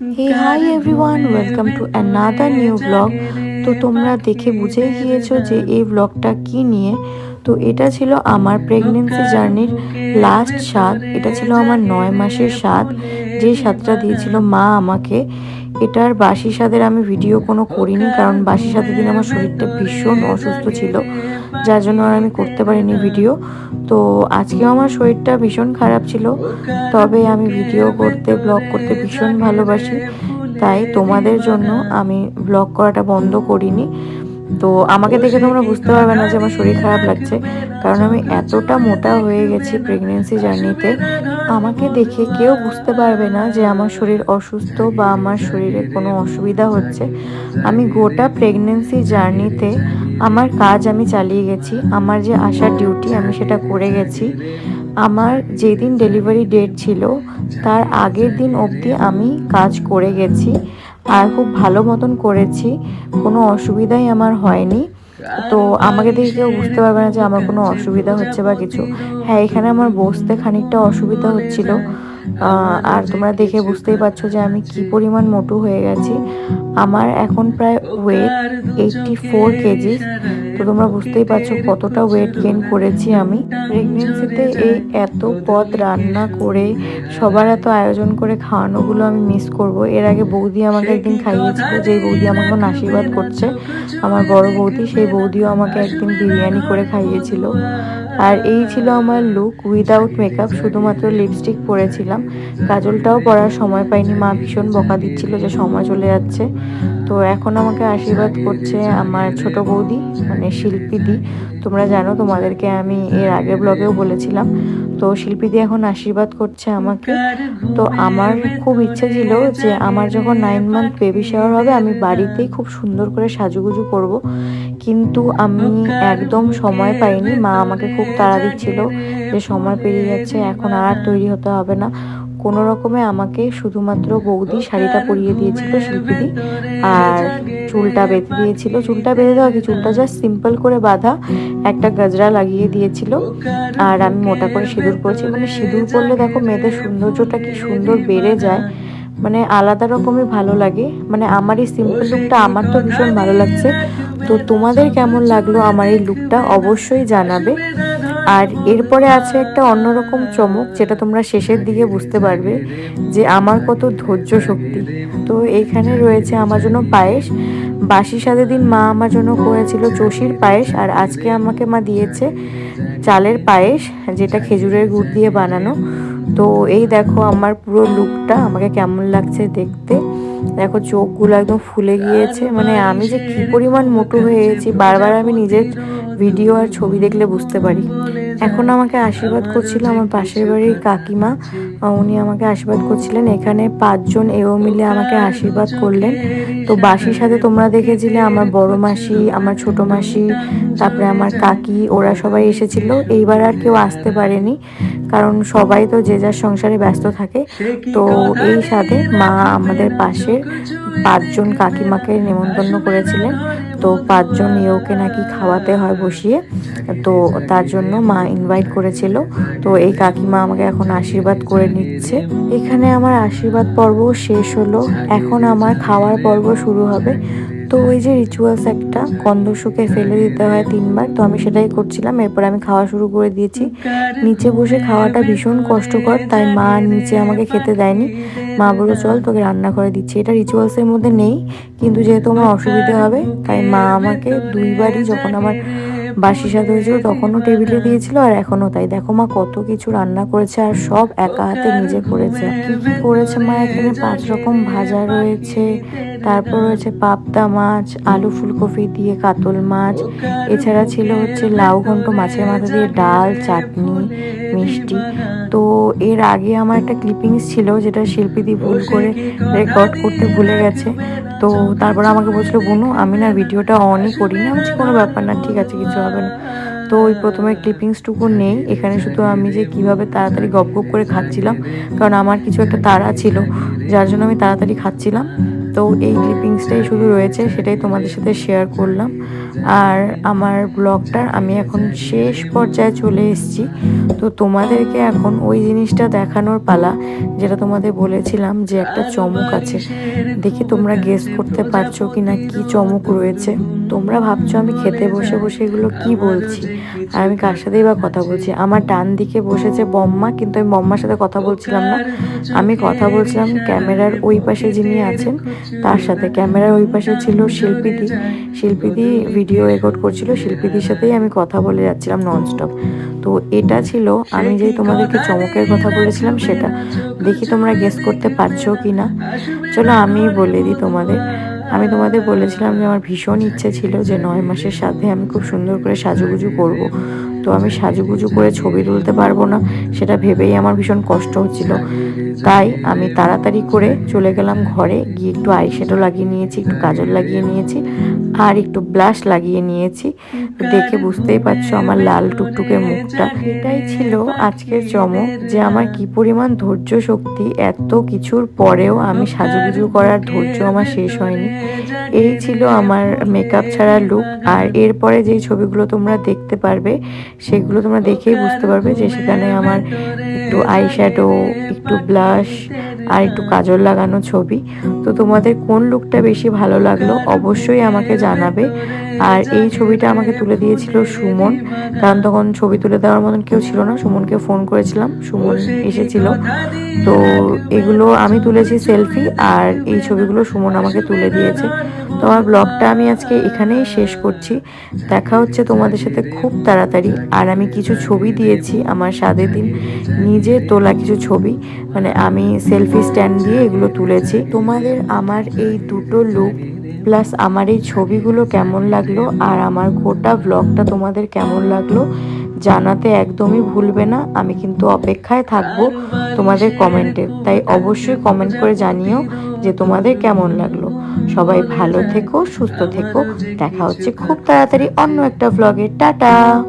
Hey hi everyone welcome to another new blog তো তোমরা দেখে বুঝেই গিয়েছো যে এই ব্লগটা কি নিয়ে? তো এটা ছিল আমার প্রেগনেন্সি জার্নির লাস্ট স্বাদ এটা ছিল আমার নয় মাসের স্বাদ যে স্বাদটা দিয়েছিল মা আমাকে। এটার বাসি স্বাদের আমি ভিডিও কোনো করিনি কারণ বাসি স্বাদের দিন আমার শরীরটা ভীষণ অসুস্থ ছিল। যার জন্য আর আমি করতে পারিনি ভিডিও তো আজকেও আমার শরীরটা ভীষণ খারাপ ছিল। তবে আমি ভিডিও করতে ব্লগ করতে ভীষণ ভালোবাসি। তাই তোমাদের জন্য আমি ব্লগ করাটা বন্ধ করিনি। তো আমাকে দেখে তোমরা বুঝতে পারবে না যে আমার শরীর খারাপ লাগছে। কারণ আমি এতটা মোটা হয়ে গেছি প্রেগনেন্সি জার্নিতে আমাকে দেখে কেউ বুঝতে পারবে না যে আমার শরীর অসুস্থ বা আমার শরীরে কোনো অসুবিধা হচ্ছে। আমি গোটা প্রেগনেন্সি জার্নিতে আমার কাজ আমি চালিয়ে গেছি, আমার যে আসার ডিউটি আমি সেটা করে গেছি। আমার যেদিন ডেলিভারি ডেট ছিল, তার আগের দিন অবধি আমি কাজ করে গেছি আর খুব ভালো মতন করেছি, কোনো অসুবিধাই আমার হয়নি। তো আমাকে দেখে কেউ বুঝতে পারবে না যে আমার কোনো অসুবিধা হচ্ছে বা কিছু। হ্যাঁ এখানে আমার বসতে খানিকটা অসুবিধা হচ্ছিল। আর তোমরা দেখে বুঝতেই পারছ যে আমি কি পরিমাণ মোটু হয়ে গেছি। আমার এখন প্রায় ওয়েট এইটটি ফোর কেজি তো তোমরা বুঝতেই পারছ কতটা ওয়েট গেন করেছি আমি। প্রেগনেন্সিতে এই এত পদ রান্না করে, সবার এত আয়োজন করে খাওয়ানোগুলো আমি মিস করব। এর আগে বৌদি আমাকে একদিন খাইয়েছিল, যেই বৌদি আমাকে আশীর্বাদ করছে। আমার বড় বৌদি, সেই বৌদিও আমাকে একদিন বিরিয়ানি করে খাইয়েছিল। আর এই ছিল আমার লুক উইদাউট মেকআপ শুধুমাত্র লিপস্টিক পরেছিলাম। কাজলটাও পরার সময় পাইনি, মা ভীষণ বকা দিচ্ছিল যে সময় চলে যাচ্ছে। তো এখন আমাকে আশীর্বাদ করছে আমার ছোট বৌদি মানে শিল্পীদি তোমরা জানো তোমাদেরকে আমি এর আগের ব্লগেও বলেছিলাম। তো শিল্পীদি এখন আশীর্বাদ করছে আমাকে। তো আমার খুব ইচ্ছে ছিল যে আমার যখন নাইন মান্থ বেবি শাওয়ার হবে আমি বাড়িতেই খুব সুন্দর করে সাজুগুজু করব। কিন্তু আমি একদম সময় পাইনি। মা আমাকে খুব তাড়া দিচ্ছিল যে সময় পেরিয়ে যাচ্ছে এখন আর তৈরি হতে হবে না। কোনো রকমে আমাকে শুধুমাত্র বৌদি শাড়িটা পরিয়ে দিয়েছিল শিল্পীদি আর চুলটা বেঁধে দিয়েছিল। চুলটা বেঁধে দেওয়া কি? চুলটা জাস্ট সিম্পল করে বাঁধা একটা গজরা লাগিয়ে দিয়েছিল। আর আমি মোটা করে সিঁদুর পরেছি। মানে সিঁদুর পরলে দেখো মেয়েদের সৌন্দর্যটা কি সুন্দর বেড়ে যায়। মানে আলাদা রকমই ভালো লাগে। মানে আমার এই সিম্পল লুকটা আমার তো ভীষণ ভালো লাগছে। তো তোমাদের কেমন লাগল আমার এই লুকটা অবশ্যই জানাবে। আর এরপরে আছে একটা অন্যরকম চমক, যেটা তোমরা শেষের দিকে বুঝতে পারবে যে আমার কত ধৈর্য শক্তি। তো এইখানে রয়েছে আমার জন্য পায়েস। বাসি সাথে দিন মা আমার জন্য করেছিল চষির পায়েস আর আজকে আমাকে মা দিয়েছে চালের পায়েস, যেটা খেজুরের গুড় দিয়ে বানানো। তো এই দেখো আমার পুরো লুকটা, আমাকে কেমন লাগছে দেখতে। দেখো চোখগুলো একদম ফুলে গিয়েছে। মানে আমি যে কি পরিমাণ মোটু হয়ে বারবার আমি নিজের ভিডিও আর ছবি দেখলে বুঝতে পারি। এখন আমাকে আশীর্বাদ করছিল আমার পাশের বাড়ির কাকিমা। উনি আমাকে আশীর্বাদ করছিলেন। এখানে পাঁচজন এও মিলে আমাকে আশীর্বাদ করলেন। তো বাসির সাথে তোমরা দেখেছিলে আমার বড় মাসি, আমার ছোট মাসি, তারপরে আমার কাকি, ওরা সবাই এসেছিল। এইবার আর কেউ আসতে পারেনি, কারণ সবাই তো যে যার সংসারে ব্যস্ত থাকে। তো এই সাথে মা আমাদের পাশের পাঁচজন কাকিমাকে নেমন্তন্ন করেছিলেন। তো পাঁচজন ইয়োকে নাকি খাওয়াতে হয় বসিয়ে। তো তার জন্য মা ইনভাইট করেছিল। তো এই কাকিমা আমাকে এখন আশীর্বাদ করে নিচ্ছে। এখানে আমার আশীর্বাদ পর্ব শেষ হলো। এখন আমার খাওয়ার পর্ব শুরু হবে। তো ওই যে রিচুয়ালস একটা কন্দশুকে ফেলে দিতে হয় তিনবার। তো আমি সেটাই করছিলাম, এরপর আমি খাওয়া শুরু করে দিয়েছি। নিচে বসে খাওয়াটা ভীষণ কষ্টকর, তাই মা নিচে আমাকে খেতে দেয়নি। মা বলো চল, তোকে রান্না করে দিচ্ছি। এটা রিচুয়ালসের মধ্যে নেই, কিন্তু যেহেতু আমার অসুবিধা হবে, তাই মা আমাকে দুইবারই যখন আমার বাসি স্বাদ হয়েছিল তখনও টেবিলে দিয়েছিল আর এখনও তাই। দেখো মা কত কিছু রান্না করেছে আর সব একা হাতে নিজে করেছে। কি কি করেছে মা? এখানে পাঁচ রকম ভাজা রয়েছে, তারপর রয়েছে পাবদা মাছ, আলু ফুলকপি দিয়ে কাতল মাছ, এছাড়া ছিল হচ্ছে লাউ ঘন্ট, মাছের মাথা দিয়ে ডাল, চাটনি মিষ্টি। তো এর আগে আমার একটা ক্লিপিংস ছিল যেটা শিল্পীদি ভুল করে রেকর্ড করতে ভুলে গেছে। তো তারপর আমাকে বলছিল বুনু আমি না ভিডিওটা অনই করি না বলছি, কোনো ব্যাপার না ঠিক আছে কিছু হবে না। তো ওই প্রথমে ক্লিপিংসটুকু নেই। এখানে শুধু আমি যে কীভাবে তাড়াতাড়ি গপ গপ করে খাচ্ছিলাম কারণ আমার কিছু একটা তাড়া ছিল যার জন্য আমি তাড়াতাড়ি খাচ্ছিলাম। তো এই ক্লিপিংসটাই শুধু রয়েছে সেটাই তোমাদের সাথে শেয়ার করলাম। আর আমার ব্লগটার আমি এখন শেষ পর্যায়ে চলে এসেছি। তো তোমাদেরকে এখন ওই জিনিসটা দেখানোর পালা যেটা তোমাদের বলেছিলাম যে একটা চমক আছে। দেখি তোমরা গেস করতে পারছ কি না কী চমক রয়েছে। তোমরা ভাবছ আমি খেতে বসে বসে এগুলো কি বলছি আর আমি কার সাথেই বা কথা বলছি? আমার ডান দিকে বসেছে বম্মা, কিন্তু আমি বম্মার সাথে কথা বলছিলাম না। আমি কথা বলছিলাম ক্যামেরার ওই পাশে যিনি আছেন, তার সাথে। ক্যামেরার ওই পাশে ছিল শিল্পীদি। শিল্পীদি ভিডিও রেকর্ড করছিল, শিল্পীদের সাথেই আমি কথা বলে যাচ্ছিলাম ননস্টপ তো এটা ছিল, আমি যে তোমাদেরকে চমকের কথা বলেছিলাম সেটা। দেখি তোমরা গেস করতে পারছ কি না চলো আমি বলে দিই তোমাদের। আমি তোমাদের বলেছিলাম যে আমার ভীষণ ইচ্ছে ছিল যে নয় মাসের সাথে আমি খুব সুন্দর করে সাজুগুজু করব। তো আমি সাজুগুজু করে ছবি তুলতে পারব না, সেটা ভেবেই আমার ভীষণ কষ্ট হচ্ছিল। তাই আমি তাড়াতাড়ি করে চলে গেলাম ঘরে, গিয়ে একটু আইশ্যাডো লাগিয়ে নিয়েছি, একটু কাজল লাগিয়ে নিয়েছি, আর একটু ব্লাশ লাগিয়ে নিয়েছি। দেখে বুঝতেই পারছ আমার লাল টুকটুকে মুখটা। এটাই ছিল আজকের চমক যে আমার কি পরিমাণ ধৈর্য শক্তি, এত কিছুর পরেও আমি সাজুগুজু করার ধৈর্য আমার শেষ হয়নি। এই ছিল আমার মেকআপ ছাড়া লুক আর এরপরে যেই ছবিগুলো তোমরা দেখতে পারবে সেগুলো তোমরা দেখেই বুঝতে পারবে যে সেখানে আমার একটু আইশ্যাডো একটু ব্লাশ আর একটু কাজল লাগানো ছবি। তো তোমাদের কোন লুকটা বেশি ভালো লাগল অবশ্যই আমাকে জানাবে। আর এই ছবিটা আমাকে তুলে দিয়েছিল সুমন। কারণ তখন ছবি তুলে দেওয়ার মতন কেউ ছিল না। সুমনকে ফোন করেছিলাম। সুমন এসেছিল। তো এগুলো আমি তুলেছি সেলফি আর এই ছবিগুলো সুমন আমাকে তুলে দিয়েছে। তো আমার ব্লগটা আমি আজকে এখানেই শেষ করছি। দেখা হচ্ছে তোমাদের সাথে খুব তাড়াতাড়ি। আর আমি কিছু ছবি দিয়েছি আমার সাদের দিন। নিজে তোলা কিছু ছবি। মানে আমি সেলফি স্ট্যান্ড দিয়ে এগুলো তুলেছি। তোমাদের আমার এই দুটো লুক প্লাস আমার এই ছবিগুলো কেমন লাগল আর আমার গোটা ব্লগটা তোমাদের কেমন লাগল জানাতে একদমই ভুলবে না। আমি কিন্তু অপেক্ষায় থাকব তোমাদের কমেন্টের তাই অবশ্যই কমেন্ট করে জানিও যে তোমাদের কেমন লাগল। সবাই ভালো থেকো, সুস্থ থেকো। দেখা হচ্ছে খুব তাড়াতাড়ি অন্য একটা ব্লগে টাটা!